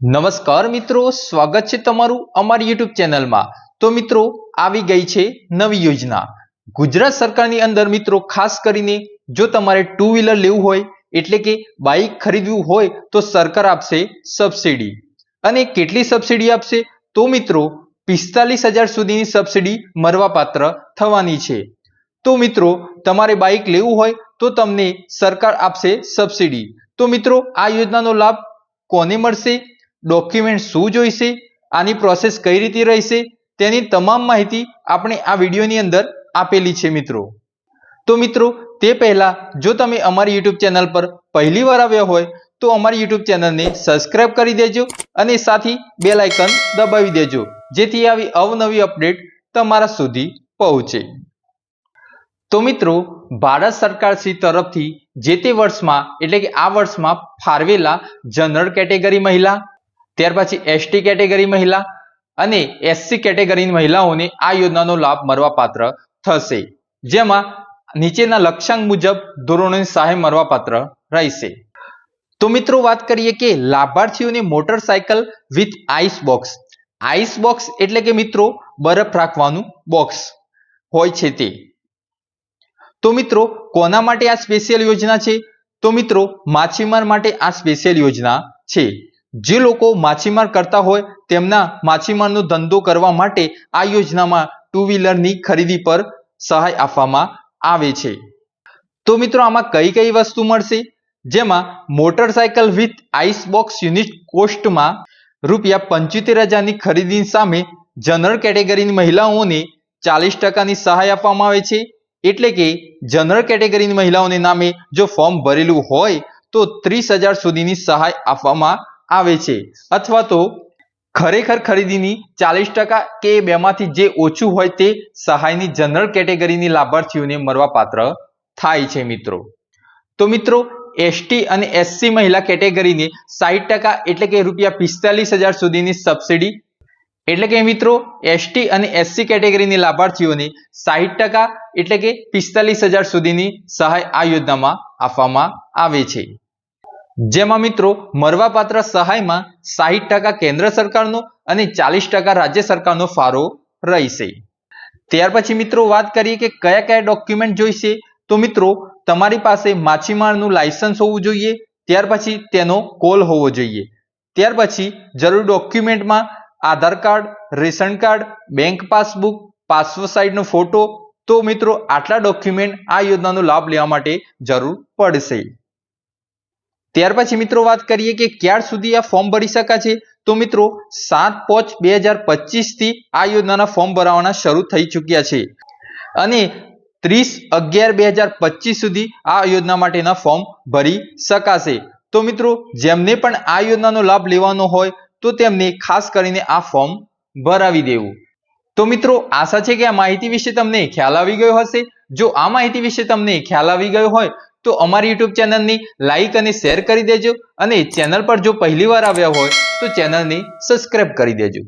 નમસ્કાર મિત્રો, સ્વાગત છે તમારું અમારી યુટ્યુબ ચેનલમાં. તો મિત્રો, આવી ગઈ છે નવી યોજના. ગુજરાત સરકારની અંદર મિત્રો, ખાસ કરીને જો તમારે ટુ વ્હીલર લેવું હોય, એટલે કે બાઇક ખરીદવું હોય, તો સરકાર આપશે સબસિડી અને કેટલી સબસિડી આપશે? તો મિત્રો, પિસ્તાલીસ હજાર સુધીની સબસિડી મળવાપાત્ર થવાની છે. તો મિત્રો, તમારે બાઇક લેવું હોય, તો તમને સરકાર આપશે સબસિડી તો મિત્રો, આ યોજનાનો લાભ કોને મળશે? ડોક્યુમેન્ટ શું જોઈશે, આની પ્રોસેસ કઈ રીતે રહેશે, તેની તમામ માહિતી આપણે આ વિડીયોની અંદર આપેલી છે મિત્રો. તો મિત્રો, તે પહેલા જો તમે અમારી યુટ્યુબ ચેનલ પર પહેલી વાર આવ્યા હોય, તો અમારી યુટ્યુબ ચેનલને સબસ્ક્રાઇબ કરી દેજો અને સાથી બેલ આઇકન દબાવી દેજો, જેથી આવી અવનવી અપડેટ તમારા સુધી પહોંચે. તો મિત્રો, ભારત સરકાર શ્રી તરફથી જે તે વર્ષમાં, એટલે કે આ વર્ષમાં ફાળવેલા જનરલ કેટેગરી મહિલા ત્યાર પછી એસટી કેટેગરી મહિલા અને એસસી કેટેગરીની મહિલાઓને આ યોજનાનો લાભ મળવાપાત્ર થશે. જેમાં નીચેના લક્ષ્યાંક મુજબ ધોરણોની સહાય મળવાપાત્ર રહેશે. તો મિત્રો વાત કરીએ કે લાભાર્થીઓને motorcycle with ice box ice box એટલે કે મિત્રો બરફ રાખવાનું બોક્સ હોય છે તે. તો મિત્રો કોના માટે આ સ્પેશિયલ યોજના છે? તો મિત્રો માછીમાર માટે આ સ્પેશિયલ યોજના છે. જે લોકો માછીમાર કરતા હોય, તેમના માછીમારનો ધંધો કરવા માટે આ યોજનામાં ટુ વ્હીલરની ખરીદી પર સહાય આપવામાં આવે છે. તો મિત્રો, આમાં કઈ કઈ વસ્તુ મળશે? જેમાં motorcycle with ice box unit કોસ્ટમાં રૂપિયા પંચોતેર હજારની ખરીદી સામે જનરલ કેટેગરીની મહિલાઓને ચાલીસ ટકાની સહાય આપવામાં આવે છે. એટલે કે જનરલ કેટેગરીની મહિલાઓને નામે જો ફોર્મ ભરેલું હોય, તો ત્રીસ હજાર સુધીની સહાય આપવામાં આવે છે. અથવા તો ખરેખર ખરીદીની ચાલીસ ટકા કે બેમાંથી જે ઓછું હોય તે સહાયની જનરલ કેટેગરીની લાભાર્થીઓને મળવાપાત્ર થાય છે મિત્રો. તો મિત્રો એસટી અને એસસી મહિલા કેટેગરીને સાહીઠ ટકા એટલે કે રૂપિયા પિસ્તાલીસ હજાર સુધીની સબસિડી એટલે કે મિત્રો એસટી અને એસસી કેટેગરીની લાભાર્થીઓને સાહીઠ ટકા એટલે કે પિસ્તાલીસ હજાર સુધીની સહાય આ યોજનામાં આપવામાં આવે છે. જેમાં મિત્રો મળવાપાત્ર સહાયમાં સાહીઠ ટકા કેન્દ્ર સરકારનો અને ચાલીસ ટકા રાજ્ય સરકારનો ફાળો રહેશે. ત્યાર પછી મિત્રો વાત કરીએ કે કયા કયા ડોક્યુમેન્ટ જોઈશે, તો મિત્રો તમારી પાસે માછીમારનું લાયસન્સ હોવું જોઈએ, ત્યાર પછી તેનો કોલ હોવો જોઈએ. ત્યાર પછી જરૂર ડોક્યુમેન્ટમાં Aadhaar card, ration card, bank passbook passport સાઇઝનો photo, તો મિત્રો આટલા ડોક્યુમેન્ટ આ યોજનાનો લાભ લેવા માટે જરૂર પડશે. ત્યાર પછી મિત્રો વાત કરીએ કે ક્યાર સુધી આ ફોર્મ ભરી શકાશે? તો મિત્રો, સાત પાંચ બે હજાર આ યોજનાના ફોર્મ ભરાવાના શરૂ થઈ ચૂક્યા છે. અને ત્રીસ અગિયાર બે સુધી આ યોજના માટેના ફોર્મ ભરી શકાશે. તો મિત્રો, જેમને પણ આ યોજનાનો લાભ લેવાનો હોય, તો તેમને ખાસ કરીને આ ફોર્મ ભરાવી દેવું. તો મિત્રો, આશા છે કે આ માહિતી વિશે તમને ખ્યાલ આવી ગયો હશે? જો આ માહિતી વિશે તમને ખ્યાલ આવી ગયો હોય તો અમારી યુટ્યુબ ચેનલની લાઇક અને શેર કરી દેજો અને ચેનલ પર જો પહેલી વાર આવ્યા હોય તો ચેનલની સબસ્ક્રાઇબ કરી દેજો.